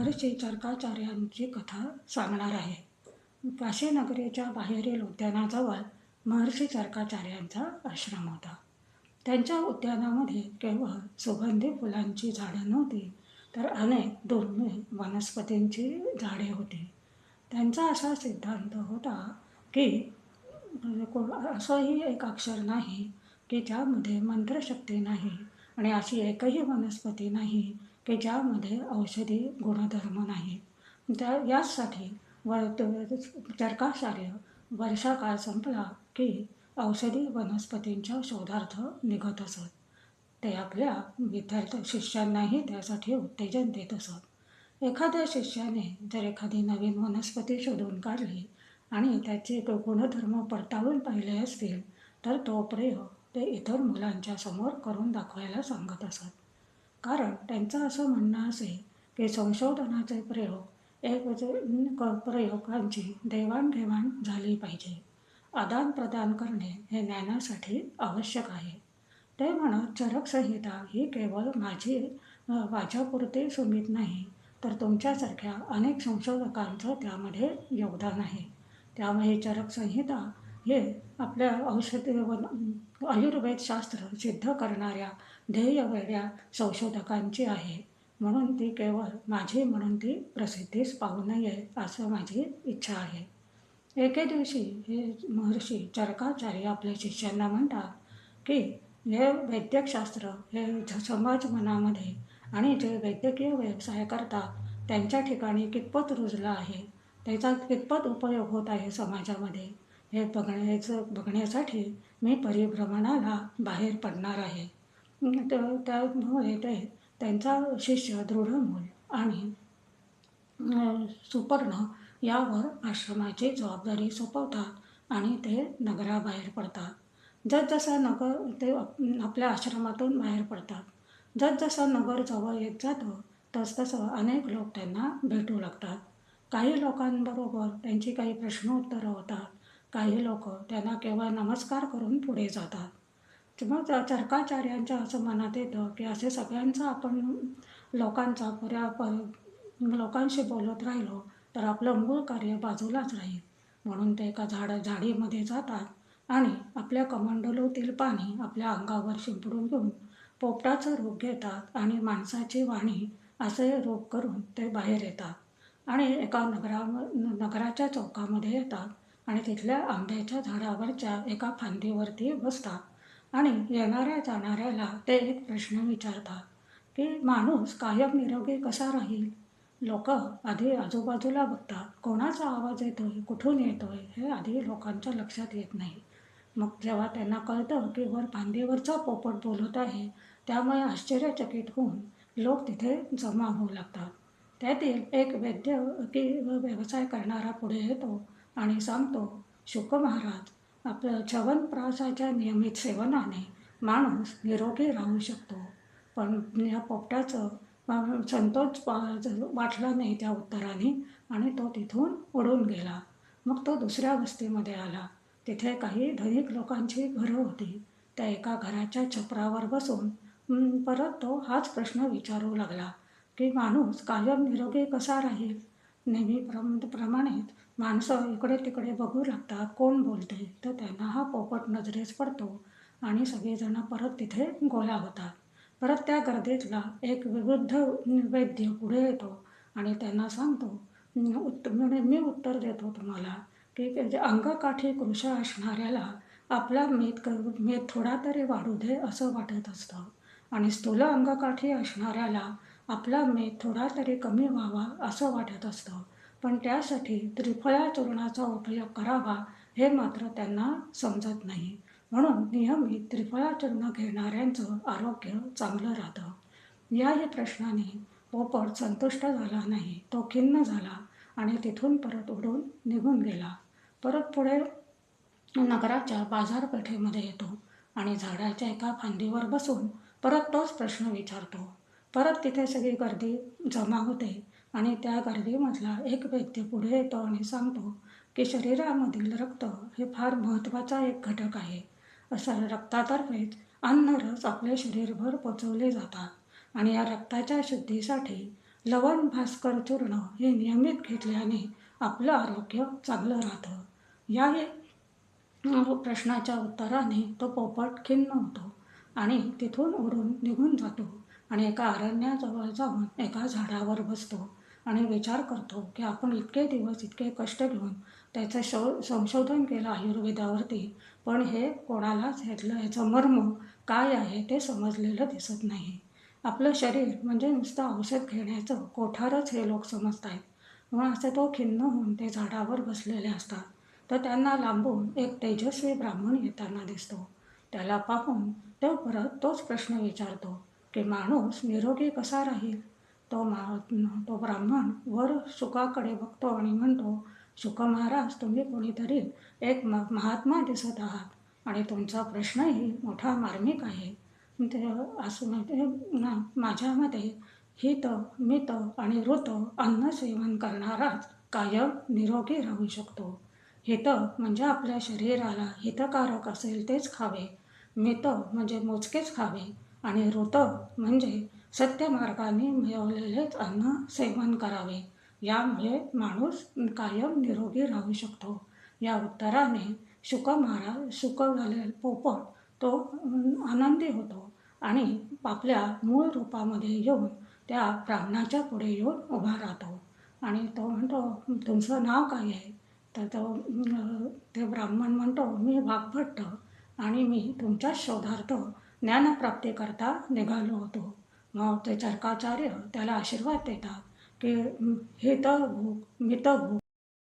महर्षी चरकाचार्यांची कथा सांगणार आहे. काशीनगरीच्या बाहेरील उद्यानाजवळ महर्षी चरकाचार्यांचा आश्रम होता. त्यांच्या उद्यानामध्ये केवळ सुगंधी फुलांची झाडं नव्हती तर अनेक दुर्मिळ वनस्पतींची झाडे होती. त्यांचा असा सिद्धांत होता की म्हणजे असंही एक अक्षर नाही की ज्यामध्ये मंत्रशक्ती नाही आणि अशी एकही वनस्पती नाही की ज्यामध्ये औषधी गुणधर्म नाही. त्या याचसाठी व चरकाचार्य वर्षाकाळ संपला की औषधी वनस्पतींच्या शोधार्थ निघत असत. ते आपल्या विद्यार्थी शिष्यांनाही त्यासाठी उत्तेजन देत असत. एखाद्या शिष्याने जर एखादी नवीन वनस्पती शोधून काढली आणि त्याचे गुणधर्म पडताळून पाहिले असतील तर तो प्रयोग ते इतर मुलांच्या समोर करून दाखवायला सांगत असत. कारण त्यांचं असं म्हणणं असे की संशोधनाचे प्रयोग एक क- प्रयोगांची देवाणघेवाण झाली पाहिजे. आदानप्रदान करणे हे ज्ञानासाठी आवश्यक आहे. ते म्हणत चरकसंहिता ही केवळ माझी अ, माझ्यापुरते सुमित नाही तर तुमच्यासारख्या अनेक संशोधकांचं त्यामध्ये योगदान आहे. त्यामुळे चरकसंहिता हे आपल्या औषधी आयुर्वेद आयुर्वेदशास्त्र सिद्ध करणाऱ्या ध्येयवेड्या संशोधकांची आहे. म्हणून ती केवळ माझी म्हणून ती प्रसिद्धीस पाहू नये असं माझी इच्छा आहे. एके दिवशी हे महर्षी चरकाचार्य आपल्या शिष्यांना म्हणतात की हे वैद्यकशास्त्र हे समाज मनामध्ये आणि जे वैद्यकीय व्यवसाय करतात त्यांच्या ठिकाणी कितपत रुजलं आहे? त्याचा कितपत उपयोग होत आहे समाजामध्ये? हे बघण्याचं बघण्यासाठी मी परिभ्रमणाला बाहेर पडणार आहे. तर त्यामुळे ते त्यांचा शिष्य दृढमूल आणि सुपर्ण यावर आश्रमाची जबाबदारी सोपवतात आणि ते नगराबाहेर पडतात. जसजसा नगर ते आपल्या आश्रमातून बाहेर पडतात. जसजसं नगर जवळ येत जातं तसतसं अनेक लोक त्यांना भेटू लागतात. काही लोकांबरोबर त्यांची काही प्रश्नोत्तरं होतात. काही लोक त्यांना केवळ नमस्कार करून पुढे जातात. मग चरकाचार्यांच्या असं मनात येतं की असे सगळ्यांचं आपण लोकांचा पुऱ्या प लोकांशी बोलत राहिलो तर आपलं मूळ कार्य बाजूलाच राहील. म्हणून ते एका झाड झाडीमध्ये जातात आणि आपल्या कमंडलोतील पाणी आपल्या अंगावर शिंपडून घेऊन पोपटाचं रूप घेतात आणि माणसाची वाणी असे रूप करून ते बाहेर येतात आणि एका नगरा नगराच्या चौकामध्ये येतात. आणि तिथल्या आंब्याच्या झाडावरच्या एका फांदीवरती बसतात. आणि येणाऱ्या जाणाऱ्याला ते एक प्रश्न विचारतात की माणूस कायम निरोगी कसा राहील? लोक आधी आजूबाजूला बघतात कोणाचा आवाज येतो आहे कुठून येतो आहे हे आधी लोकांच्या लक्षात येत नाही. मग जेव्हा त्यांना कळतं की वर फांदीवरचा पोपट बोलत आहे त्यामुळे आश्चर्यचकित होऊन लोक तिथे जमा होऊ लागतात. त्यातील एक वैद्य की व्यवसाय करणारा पुढे येतो. आणि सांगतो शुक महाराज आपलं च्यवनप्रासाच्या नियमित सेवनाने माणूस निरोगी राहू शकतो. पण या पोपटाचं संतोष वाटला नाही त्या उत्तराने आणि तो तिथून उडून गेला. मग तो दुसऱ्या वस्तीमध्ये आला. तिथे काही धनिक लोकांची घरं होती. त्या एका घराच्या छपरावर बसून परत तो हाच प्रश्न विचारू लागला की माणूस कायम निरोगी कसा राहील? नेहमी प्रम प्रमाणेच माणसं इकडे तिकडे बघू लागतात कोण बोलते? तर त्यांना हा पोपट नजरेस पडतो आणि सगळेजण परत तिथे गोळा होतात. परत त्या गर्दीतला एक विरुद्ध वैद्य पुढे येतो आणि त्यांना सांगतो उत्त म्हणजे मी उत्तर देतो तुम्हाला की जे अंगकाठी कृष असणाऱ्याला आपला मेद क मेद थोडा तरी वाढू दे असं वाटत असतं. आणि स्थूल अंगकाठी असणाऱ्याला आपला मेद थोडा तरी कमी व्हावा असं वाटत असतं. पण त्यासाठी त्रिफळा चूर्णाचा उपयोग करावा हे मात्र त्यांना समजत नाही. म्हणून नियमित त्रिफळा चूर्ण घेणाऱ्यांचं आरोग्य चांगलं राहतं. याही प्रश्नाने पोपट संतुष्ट झाला नाही तो खिन्न झाला आणि तिथून परत उडून निघून गेला. परत पुढे नगराच्या बाजारपेठेमध्ये येतो आणि झाडाच्या एका फांदीवर बसून परत तोच प्रश्न विचारतो. परत तिथे सगळी गर्दी जमा होते. आणि त्या गर्दीमधला एक व्यक्ती पुढे येतो आणि सांगतो की शरीरामधील रक्त हे फार महत्त्वाचा एक घटक आहे. असं रक्तातर्फेच अन्नरस आपले शरीरभर पचवले जातात आणि या रक्ताच्या शुद्धीसाठी लवण भास्कर चूर्ण हे नियमित घेतल्याने आपलं आरोग्य चांगलं राहतं. या प्रश्नाच्या उत्तराने तो पोपट खिन्न होतो आणि तिथून उडून निघून जातो आणि एका अरण्याजवळ जाऊन एका झाडावर बसतो. आणि विचार करतो की आपण इतके दिवस इतके कष्ट घेऊन त्याचं शो संशोधन केलं आयुर्वेदावरती पण हे कोणालाच ह्यातलं ह्याचं मर्म काय आहे ते समजलेलं दिसत नाही. आपलं शरीर म्हणजे नुसतं औषध घेण्याचं कोठारच हे लोक समजत आहेत म्हणून असे तो खिन्न होऊन ते झाडावर बसलेले असतात. तर त्यांना लांबून एक तेजस्वी ब्राह्मण येताना दिसतो. त्याला पाहून तो परत तोच प्रश्न विचारतो की माणूस निरोगी कसा राहील? तो मा तो ब्राह्मण वर सुखाकडे बघतो आणि म्हणतो शुक महाराज तुम्ही कोणीतरी एक म महात्मा दिसत आहात आणि तुमचा प्रश्नही मोठा मार्मिक आहे. ते असं म्हणजे ना माझ्यामध्ये हित मित आणि ऋत अन्न सेवन करणाराच कायम निरोगी राहू शकतो. हित म्हणजे आपल्या शरीराला हितकारक असेल तेच खावे. मित म्हणजे मोजकेच खावे आणि ऋत म्हणजे सत्यमार्गाने मिळवलेलेच अन्न सेवन करावे. यामुळे माणूस कायम निरोगी राहू शकतो. या उत्तराने शुक महाराज शुक पोपट तो आनंदी होतो आणि आपल्या मूळ रूपामध्ये येऊन त्या ब्राह्मणाच्या पुढे येऊन उभा राहतो. आणि तो म्हणतो तुमचं नाव काय आहे? तर तो ते ब्राह्मण म्हणतो मी वाघभट्ट आणि मी तुमच्या शोधार्थ ज्ञानप्राप्तीकरता निघालो होतो. मग ते चरकाचार्य त्याला आशीर्वाद देतात की हितभूक मितभूक